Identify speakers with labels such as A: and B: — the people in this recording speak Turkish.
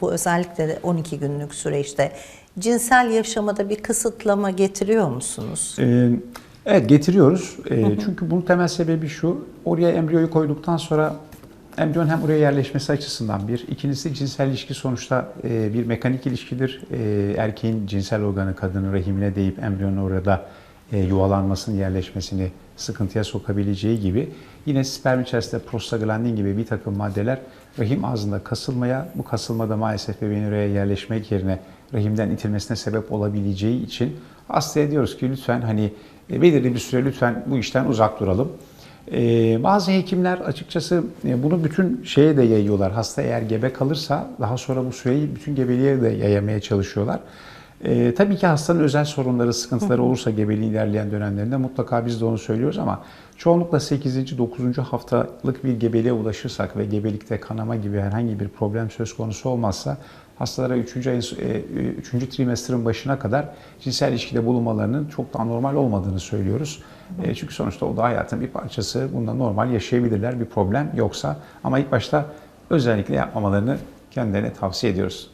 A: Bu özellikle de 12 günlük süreçte cinsel yaşamada bir kısıtlama getiriyor musunuz?
B: Ee, evet getiriyoruz. Ee, Çünkü bunun temel sebebi şu. Oraya embriyoyu koyduktan sonra embriyon hem oraya yerleşmesi açısından bir. İkincisi cinsel ilişki sonuçta e, bir mekanik ilişkidir. E, erkeğin cinsel organı kadının rahimine değip embriyonun orada e, yuvalanmasını, yerleşmesini sıkıntıya sokabileceği gibi yine sperm içerisinde prostaglandin gibi bir takım maddeler rahim ağzında kasılmaya, bu kasılmada maalesef bebeğin oraya yerleşmek yerine rahimden itilmesine sebep olabileceği için hastaya diyoruz ki lütfen hani e, belirli bir süre lütfen bu işten uzak duralım. Ee, bazı hekimler açıkçası e, bunu bütün şeye de yayıyorlar. Hasta eğer gebe kalırsa daha sonra bu süreyi bütün gebeliğe de yayamaya çalışıyorlar. Ee, tabii ki hastanın özel sorunları, sıkıntıları olursa gebeliğin ilerleyen dönemlerinde mutlaka biz de onu söylüyoruz ama çoğunlukla 8. 9. haftalık bir gebeliğe ulaşırsak ve gebelikte kanama gibi herhangi bir problem söz konusu olmazsa hastalara 3. ayın 3. trimesterin başına kadar cinsel ilişkide bulunmalarının çok da normal olmadığını söylüyoruz. E, Çünkü sonuçta o da hayatın bir parçası. Bunda normal yaşayabilirler bir problem yoksa. Ama ilk başta özellikle yapmamalarını kendilerine tavsiye ediyoruz.